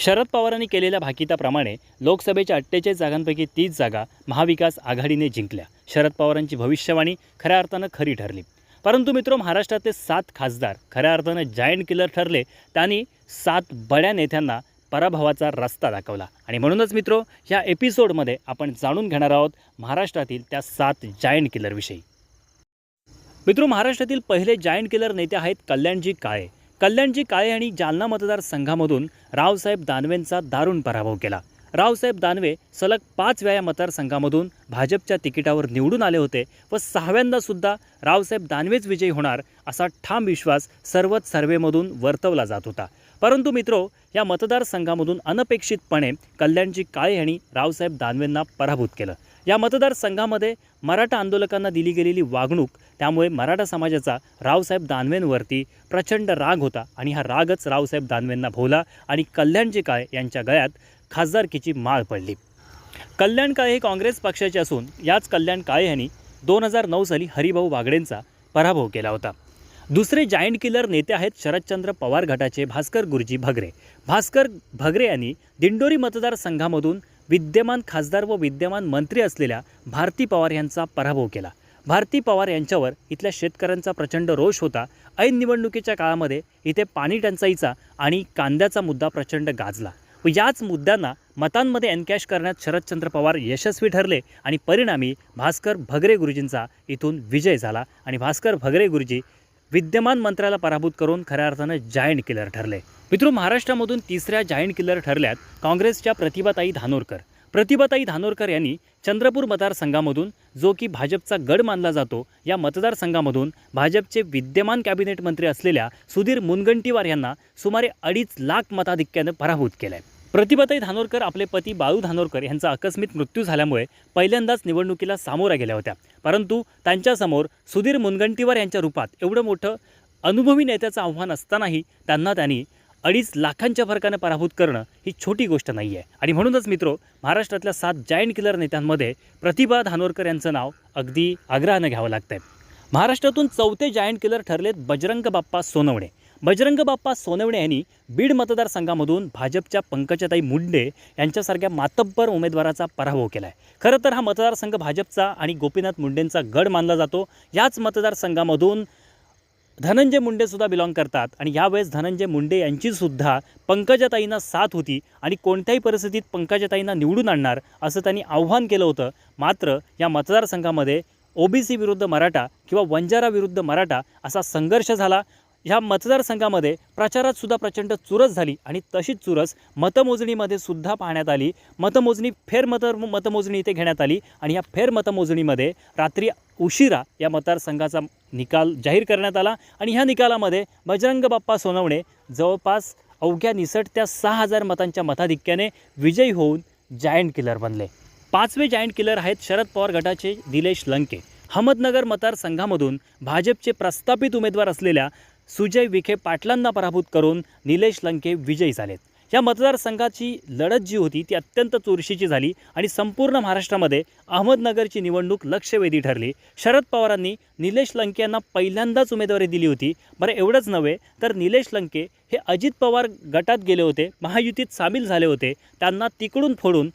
शरद पवारांनी केलेल्या भाकिताप्रमाणे लोकसभेच्या अठ्ठेचाळीस जागांपैकी तीस जागा महाविकास आघाडीने जिंकल्या. शरद पवारांची भविष्यवाणी खऱ्या अर्थानं खरी ठरली. परंतु मित्र महाराष्ट्रातले सात खासदार खऱ्या अर्थानं जायंट किलर ठरले त्यांनी सात बड्या नेत्यांना पराभवाचा रस्ता दाखवला. आणि म्हणूनच मित्रो ह्या एपिसोडमध्ये आपण जाणून घेणार आहोत महाराष्ट्रातील त्या सात जायंट किलरविषयी मित्रो महाराष्ट्रातील पहिले जायंट किलर नेते आहेत कल्याणजी काळे. कल्याणजी काळे यांनी जालना मतदारसंघामधून रावसाहेब दानवेंचा दारुण पराभव केला. रावसाहेब दानवे सलग पाच वेळा या मतदारसंघामधून भाजपच्या तिकिटावर निवडून आले होते व सहाव्यांदासुद्धा रावसाहेब दानवेच विजयी होणार असा ठाम विश्वास सर्वच सर्वेमधून वर्तवला जात होता. परंतु मित्रो या मतदारसंघामधून अनपेक्षितपणे कल्याणजी काळे यांनी रावसाहेब दानवेंना पराभूत केलं. या मतदारसंघामध्ये मराठा आंदोलकांना दिली गेलेली वागणूक त्यामुळे मराठा समाजाचा रावसाहेब दानवेंवरती प्रचंड राग होता आणि हा रागच रावसाहेब दानवेंना भोवला आणि कल्याणजी काळे यांच्या गळ्यात खासदारकीची माळ पडली. कल्याण काळे हे काँग्रेस पक्षाचे असून याच कल्याण काळे यांनी दोन हजार नऊ साली हरिभाऊ बागडेंचा पराभव केला होता. दुसरे जायंट किलर नेते आहेत शरदचंद्र पवार गटाचे भास्कर गुरुजी भगरे. भास्कर भगरे यांनी दिंडोरी मतदारसंघामधून विद्यमान खासदार व विद्यमान मंत्री असलेल्या भारती पवार यांचा पराभव केला. भारती पवार यांच्यावर इथल्या शेतकऱ्यांचा प्रचंड रोष होता. ऐन निवडणुकीच्या काळामध्ये इथे पाणी टंचाईचा आणि कांद्याचा मुद्दा प्रचंड गाजला. व याच मुद्द्यांना मतांमध्ये एनकॅश करण्यात शरदचंद्र पवार यशस्वी ठरले आणि परिणामी भास्कर भगरे गुरुजींचा इथून विजय झाला. आणि भास्कर भगरे गुरुजी विद्यमान मंत्र्याला पराभूत करून खऱ्या अर्थानं जायंट किलर ठरले. मित्रो महाराष्ट्रामधून तिसऱ्या जायंट किलर ठरल्यात काँग्रेसच्या प्रतिभाताई धानोरकर. प्रतिभाताई धानोरकर यांनी चंद्रपूर मतदारसंघामधून जो की भाजपचा गड मानला जातो या मतदारसंघामधून भाजपचे विद्यमान कॅबिनेट मंत्री असलेल्या सुधीर मुनगंटीवार यांना सुमारे अडीच लाख मताधिक्यानं पराभूत केलं आहे प्रतिभाताई धानोरकर आपले पती बाळू धानोरकर यांचा आकस्मिक मृत्यू झाल्यामुळे पहिल्यांदाच निवडणुकीला सामोऱ्या गेल्या होत्या. परंतु त्यांच्यासमोर सुधीर मुनगंटीवार यांच्या रूपात एवढं मोठं अनुभवी नेत्याचं आव्हान असतानाही त्यांना त्यांनी अडीच लाखांच्या फरकानं पराभूत करणं ही छोटी गोष्ट नाही आहे आणि म्हणूनच मित्रो महाराष्ट्रातल्या सात जायंट किलर नेत्यांमध्ये प्रतिभा धानोरकर यांचं नाव अगदी आग्रहानं घ्यावं लागतंय. महाराष्ट्रातून चौथे जायंट किलर ठरलेत बजरंग बाप्पा सोनवणे. बजरंग बाप्पा सोनवणे यांनी बीड मतदारसंघामधून भाजपच्या पंकजाताई मुंडे यांच्यासारख्या मातब्बर उमेदवाराचा पराभव केला आहे खरं तर हा मतदारसंघ भाजपचा आणि गोपीनाथ मुंडेंचा गड मानला जातो. याच मतदारसंघामधून धनंजय मुंडेसुद्धा बिलॉंग करतात आणि यावेळेस धनंजय मुंडे यांचीसुद्धा पंकजाताईंना साथ होती आणि कोणत्याही परिस्थितीत पंकजाताईंना निवडून आणणार असं त्यांनी आव्हान केलं होतं. मात्र या मतदारसंघामध्ये ओबीसी विरुद्ध मराठा किंवा वंजारा विरुद्ध मराठा असा संघर्ष झाला. ह्या मतदारसंघामध्ये प्रचारात सुद्धा प्रचंड चुरस झाली आणि तशीच चुरस मतमोजणीमध्ये सुद्धा पाहण्यात आली. मतमोजणी फेर मत मतमोजणी इथे घेण्यात आली आणि या फेर मतमोजणीमध्ये रात्री उशिरा या मतदारसंघाचा निकाल जाहीर करण्यात आला आणि ह्या निकालामध्ये बजरंग बाप्पा सोनवणे जवळपास अवघ्या निसटत्या सहा हजार मतांच्या मताधिक्याने विजयी होऊन जायंट किलर बनले. पाचवे जायंट किलर आहेत शरद पवार गटाचे दिलेश लंके. अहमदनगर मतदारसंघामधून भाजपचे प्रस्थापित उमेदवार असलेल्या सुजय विखे पाटलांना पराभूत करून निलेश लंके विजयी झालेत. या मतदारसंघाची लढत जी होती ती अत्यंत चुरशीची झाली आणि संपूर्ण महाराष्ट्रामध्ये अहमदनगरची निवडणूक लक्षवेधी ठरली. शरद पवारांनी निलेश लंके यांना पहिल्यांदाच उमेदवारी दिली होती. बरं एवढंच नव्हे तर निलेश लंके हे अजित पवार गटात गेले होते महायुतीत सामील झाले होते. त्यांना तिकडून फोडून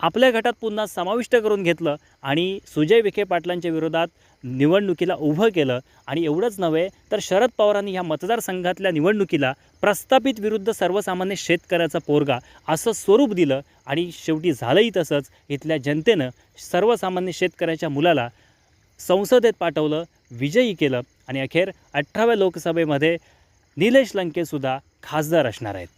आपल्या गटात पुन्हा समाविष्ट करून घेतलं आणि सुजय विखे पाटलांच्या विरोधात निवडणुकीला उभं केलं आणि एवढंच नव्हे तर शरद पवारांनी ह्या मतदारसंघातल्या निवडणुकीला प्रस्थापित विरुद्ध सर्वसामान्य शेतकऱ्याचा पोरगा असं स्वरूप दिलं आणि शेवटी झालंही तसंच. इथल्या जनतेनं सर्वसामान्य शेतकऱ्याच्या मुलाला संसदेत पाठवलं विजयी केलं आणि अखेर अठराव्या लोकसभेमध्ये निलेश लंकेसुद्धा खासदार असणार आहेत.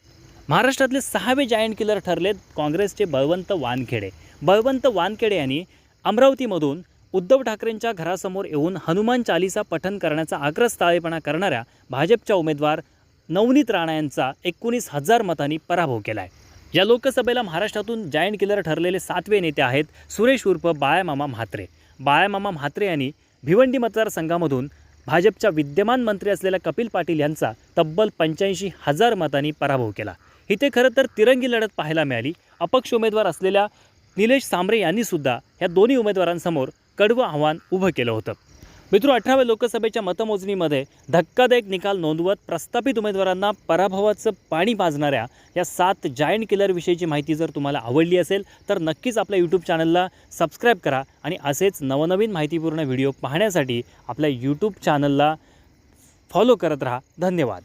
महाराष्ट्रातले सहावे जायंट किलर ठरलेत काँग्रेसचे बळवंत वानखेडे. बळवंत वानखेडे यांनी अमरावतीमधून उद्धव ठाकरेंच्या घरासमोर येऊन हनुमान चालीसा पठन करण्याचा आग्रस्थाळेपणा करणाऱ्या भाजपच्या उमेदवार नवनीत राणा यांचा एकोणीस हजार मतांनी पराभव केला आहे या लोकसभेला महाराष्ट्रातून जायंट किलर ठरलेले सातवे नेते आहेत सुरेश उर्फ बाळामामा म्हात्रे. बाळामामा म्हात्रे यांनी भिवंडी मतदारसंघामधून भाजपच्या विद्यमान मंत्री असलेल्या कपिल पाटील यांचा तब्बल पंच्याऐंशी हजार मतांनी पराभव केला. इथे खरं तर तिरंगी लढत पाहायला मिळाली. अपक्ष उमेदवार असलेल्या निलेश सांबरे यांनीसुद्धा या दोन्ही उमेदवारांसमोर कडवं आव्हान उभं केलं होतं. मित्र अठराव्या लोकसभेच्या मतमोजणीमध्ये धक्कादायक निकाल नोंदवत प्रस्थापित उमेदवारांना पराभवाचं पाणी पाजणाऱ्या या सात जायंट किलरविषयीची माहिती जर तुम्हाला आवडली असेल तर नक्कीच आपल्या यूट्यूब चॅनलला सबस्क्राईब करा आणि असेच नवनवीन माहितीपूर्ण व्हिडिओ पाहण्यासाठी आपल्या यूट्यूब चॅनलला फॉलो करत राहा. धन्यवाद.